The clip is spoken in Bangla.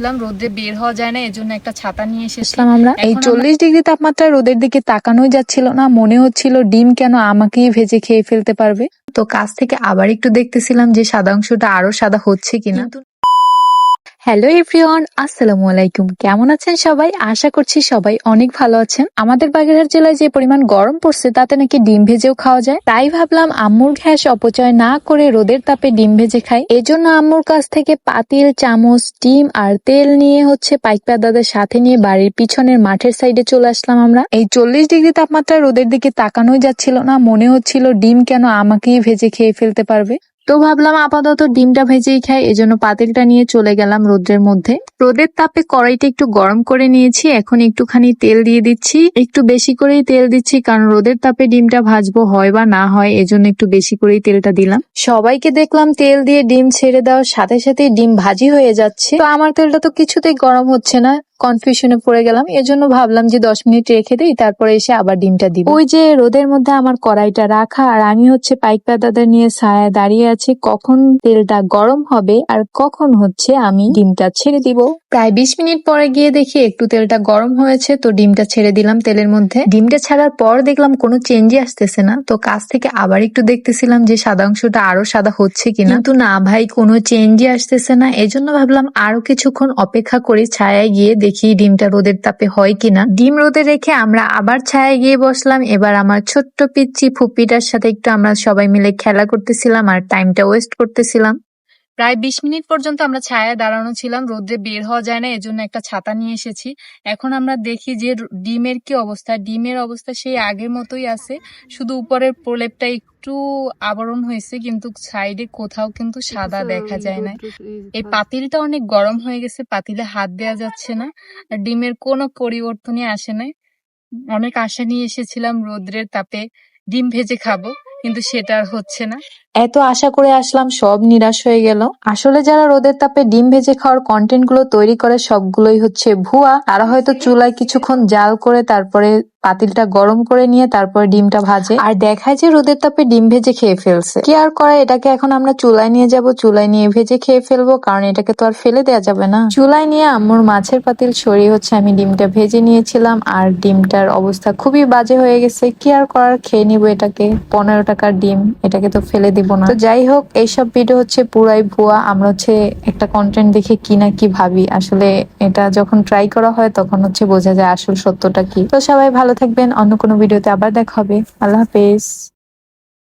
ছিলাম রোদে বের হওয়া যায় না এজন্য একটা ছাতা নিয়ে এসেছিলাম এসেছিলাম আমরা। এই চল্লিশ ডিগ্রি তাপমাত্রায় রোদের দিকে তাকানোই যাচ্ছিল না মনে হচ্ছিল ডিম কেন আমাকেই ভেজে খেয়ে ফেলতে পারবে। তো কাছ থেকে আবার একটু দেখতেছিলাম যে সাদা অংশটা আরও সাদা হচ্ছে কিনা। হ্যালো এভরিওয়ান আসসালামু আলাইকুম কেমন আছেন সবাই? আশা করছি সবাই অনেক ভালো আছেন। আমাদের বাগেরহাট জেলায় যে পরিমাণ গরম পড়ছে, তাতে নাকি ডিম ভেজেও খাওয়া যায়। তাই ভাবলাম আম্মুর গ্যাস অপচয় না করে রোদের তাপে ডিম ভেজে খাই। এজন্য আম্মুর কাছ থেকে পাতিল, চামচ, ডিম আর তেল নিয়ে হচ্ছে পাইকপা দাদার সাথে নিয়ে বাড়ির পিছনের মাঠের সাইডে চলে আসলাম আমরা। এই চল্লিশ ডিগ্রি তাপমাত্রায় রোদের দিকে তাকানোই যাচ্ছিল না। মনে হচ্ছিল ডিম কেন আমাকেই ভেজে খেয়ে ফেলতে পারবে। তো ভাবলাম আপাতত ডিমটা ভেজেই খাই, এজন্য পাতিলটা নিয়ে চলে গেলাম রোদ্রের মধ্যে। রোদের তাপে কড়াইটা একটু গরম করে নিয়েছি, এখন একটুখানি তেল দিয়ে দিচ্ছি। একটু বেশি করেই তেল দিচ্ছি, কারণ রোদের তাপে ডিমটা ভাজবো হয় বা না হয়, এজন্য একটু বেশি করেই তেলটা দিলাম। সবাইকে দেখলাম তেল দিয়ে ডিম ছেড়ে দেওয়ার সাথে সাথে ডিম ভাজি হয়ে যাচ্ছে। তো আমার তেলটা তো কিছুতেই গরম হচ্ছে না। কনফিউশনে পড়ে গেলাম। এজন্য ভাবলাম যে দশ মিনিট রেখে দিই, তারপরে এসে আবার ডিমটা দিব। ওই যে রোদের মধ্যে আমার কড়াইটা রাখা, আর আমি হচ্ছে পাইক দাদা নিয়ে ছায়া দাঁড়িয়ে আছি, কখন তেলটা গরম হবে আর কখন হচ্ছে আমি ডিমটা ছেড়ে দিব। প্রায় বিশ মিনিট পরে গিয়ে দেখি একটু তেলটা গরম হয়েছে, তো ডিমটা ছেড়ে দিলাম তেলের মধ্যে। ডিমটা ছাড়ার পর দেখলাম কোনো চেঞ্জই আসতেছে না, তো কাছ থেকে আবার একটু দেখতেছিলাম যে সাদা অংশটা আরও সাদা হচ্ছে কিনা। কিন্তু না ভাই, কোনো চেঞ্জই আসতেছে না, এজন্য ভাবলাম আরও কিছুক্ষণ অপেক্ষা করি ছায়ায় গিয়ে দেখি ডিমটা রোদের তাপে হয় কিনা। ডিম রোদে রেখে আমরা আবার ছায়ায় গিয়ে বসলাম, এবার আমার ছোট্ট পিচ্ছি ফুপিটার সাথে একটু আমরা সবাই মিলে খেলা করতেছিলাম আর টাইমটা ওয়েস্ট করতেছিলাম। প্রায় বিশ মিনিট পর্যন্ত আমরা ছায়ায় দাঁড়ানো ছিলাম রোদ্রে বের হওয়া যায় না এজন্য একটা ছাতা নিয়ে এসেছি। এখন আমরা দেখি যে ডিমের কি অবস্থা। ডিমের অবস্থা সেই আগের মতোই আছে শুধু উপরের প্রলেপটা একটু আবরণ হয়েছে কিন্তু সাইডে কোথাও কিন্তু সাদা দেখা যায় না। এই পাতিলটা অনেক গরম হয়ে গেছে পাতিলে হাত দেওয়া যাচ্ছে না ডিমের কোনো পরিবর্তনই আসে নাই। অনেক আশা নিয়ে এসেছিলাম রোদ্রের তাপে ডিম ভেজে খাব। কিন্তু সেটা আর হচ্ছে না। এত আশা করে আসলাম সব নিরাশ হয়ে গেল। আসলে যারা রোদের তাপে ডিম ভেজে খাওয়ার কন্টেন্টগুলো তৈরি করে, সবগুলোই হচ্ছে ভুয়া। তারা হয়তো চুলায় কিছুক্ষণ জাল করে তারপরে পাতিলটা গরম করে নিয়ে তারপরে ডিমটা ভাজে। আর দেখায় যে রোদের তাপে ডিম ভেজে খেয়ে ফেলছে। কি আর করে, এটাকে এখন আমরা চুলায় নিয়ে যাব, চুলায় নিয়ে ভেজে খেয়ে ফেলব, কারণ এটাকে তো আর ফেলে দেওয়া যাবে না। চুলায় নিয়ে আম্মুর মাছের পাতিল সরিয়ে হচ্ছে আমি ডিমটা ভেজে নিয়েছিলাম, আর ডিমটার অবস্থা খুবই বাজে হয়ে গেছে। কি আর করার, খেয়ে নিবো এটাকে। পনেরো টাকার ডিম, এটাকে তো ফেলে দিব না। তো যাই হোক, এইসব ভিডিও হচ্ছে পুরাই ভুয়া। আমরা হচ্ছে একটা কন্টেন্ট দেখে কি না কি ভাবি। আসলে এটা যখন ট্রাই করা হয়, তখন হচ্ছে বোঝা যায় আসল সত্যটা কি। তো সবাই ভালো থাকবেন। অন্য কোনো ভিডিওতে আবার দেখা হবে। আল্লাহ হাফেজ।